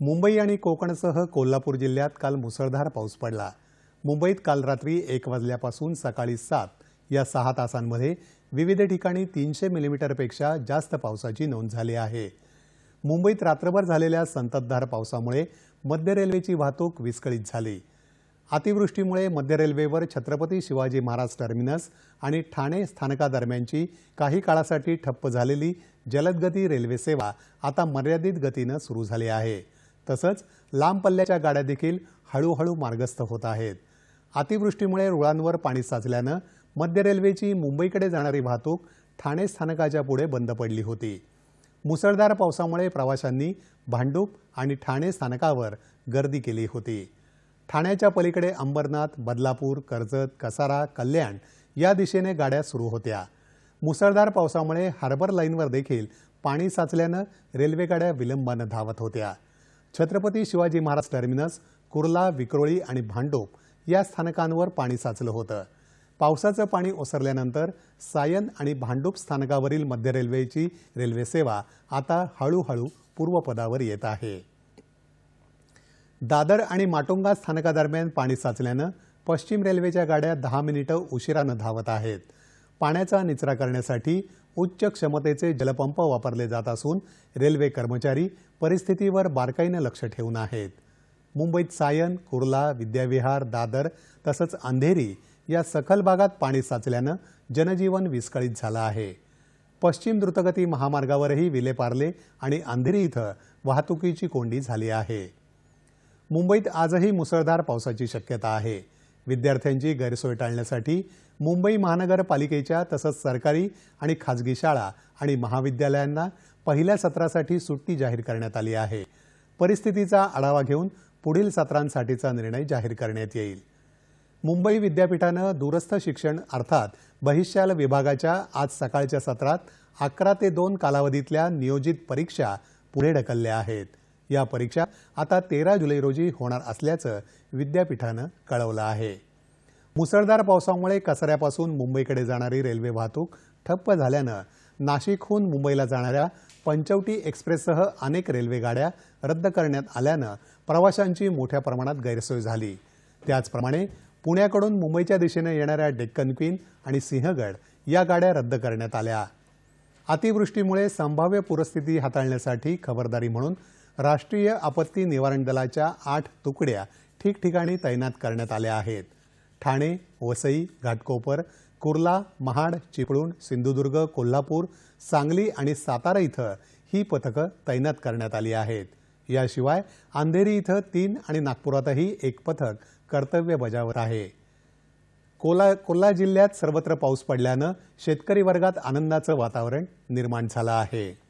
मुंबई आणि कोकणसह कोल्हापूर जिल्ह्यात काल मुसळधार पाऊस पडला. मुंबईत काल रात्री एक वाजल्यापासून सकाळी सात या सहा तासांमध्ये विविध ठिकाणी तीनशे मिलीमीटरपेक्षा जास्त पावसाची नोंद झाली आहे. मुंबईत रात्रभर झालेल्या संततधार पावसामुळे मध्य रेल्वेची वाहतूक विस्कळीत झाली. अतिवृष्टीमुळे मध्य रेल्वेवर छत्रपती शिवाजी महाराज टर्मिनस आणि ठाणे स्थानकादरम्यानची काही काळासाठी ठप्प झालेली जलदगती रेल्वे सेवा आता मर्यादित गतीनं सुरू झाली आहे. तसंच लांब पल्ल्याच्या गाड्या देखील हळूहळू मार्गस्थ होत आहेत. अतिवृष्टीमुळे रुळांवर पाणी साचल्यानं मध्य रेल्वेची मुंबईकडे जाणारी वाहतूक ठाणे स्थानकाच्या पुढे बंद पडली होती. मुसळधार पावसामुळे प्रवाशांनी भांडूप आणि ठाणे स्थानकावर गर्दी केली होती. ठाण्याच्या पलीकडे अंबरनाथ बदलापूर कर्जत कसारा कल्याण या दिशेने गाड्या सुरू होत्या. मुसळधार पावसामुळे हार्बर लाईनवर देखील पाणी साचल्यानं रेल्वेगाड्या विलंबानं धावत होत्या. छत्रपती शिवाजी महाराज टर्मिनस कुर्ला विक्रोळी आणि भांडोप या स्थानकांवर पाणी साचलं होतं. पावसाचं पाणी ओसरल्यानंतर सायन आणि भांडूप स्थानकावरील मध्य रेल्वेची रेल्वे सेवा आता हळूहळू पूर्वपदावर येत आहे. दादर आणि माटुंगा स्थानकादरम्यान पाणी साचल्यानं पश्चिम रेल्वेच्या गाड्या दहा मिनिटं उशिरानं धावत आहेत. पाण्याचा निचरा करण्यासाठी उच्च क्षमतेचे जलपंप वापरले जात असून रेल्वे कर्मचारी परिस्थितीवर बारकाईनं लक्ष ठेवून आहेत. मुंबईत सायन कुर्ला विद्याविहार दादर तसंच अंधेरी या सखल भागात पाणी साचल्यानं जनजीवन विस्कळीत झालं आहे. पश्चिम द्रुतगती महामार्गावरही विलेपार्ले आणि अंधेरी इथं वाहतुकीची कोंडी झाली आहे. मुंबईत आजही मुसळधार पावसाची शक्यता आहे. विद्यार्थ्यांची गैरसोय टाळण्यासाठी मुंबई महानगरपालिकेच्या तसंच सरकारी आणि खाजगी शाळा आणि महाविद्यालयांना पहिल्या सत्रासाठी सुट्टी जाहीर करण्यात आली आहे. परिस्थितीचा आढावा घेऊन पुढील सत्रांसाठीचा निर्णय जाहीर करण्यात येईल. मुंबई विद्यापीठानं दूरस्थ शिक्षण अर्थात बहिष्याल विभागाच्या आज सकाळच्या सत्रात अकरा ते दोन कालावधीतल्या नियोजित परीक्षा पुढे ढकलल्या आहेत. या परीक्षा आता तेरा जुलै रोजी होणार असल्याचं विद्यापीठानं कळवलं आहे. मुसळधार पावसामुळे कचऱ्यापासून मुंबईकडे जाणारी रेल्वे वाहतूक ठप्प झाल्यानं नाशिकहून मुंबईला जाणाऱ्या पंचवटी एक्सप्रेससह अनेक रेल्वेगाड्या रद्द करण्यात आल्यानं प्रवाशांची मोठ्या प्रमाणात गैरसोय झाली. त्याचप्रमाणे पुण्याकडून मुंबईच्या दिशेने येणाऱ्या डेक्कन क्वीन आणि सिंहगड या गाड्या रद्द करण्यात आल्या. अतिवृष्टीमुळे संभाव्य पूरस्थिती हाताळण्यासाठी खबरदारी म्हणून राष्ट्रीय आपत्ती निवारण दलाच्या आठ तुकड्या ठिकठिकाणी तैनात करण्यात आल्या आहेत. ठाणे वसई घाटकोपर कुर्ला महाड चिपळूण सिंधुदुर्ग कोल्हापूर सांगली आणि सातारा इथं ही पथकं तैनात करण्यात आली आहेत. याशिवाय अंधेरी इथं तीन आणि नागपुरातही एक पथक कर्तव्य बजावत आहे. कोला कोल्हा जिल्ह्यात सर्वत्र पाऊस पडल्यानं शेतकरी वर्गात आनंदाचं वातावरण निर्माण झालं आहे.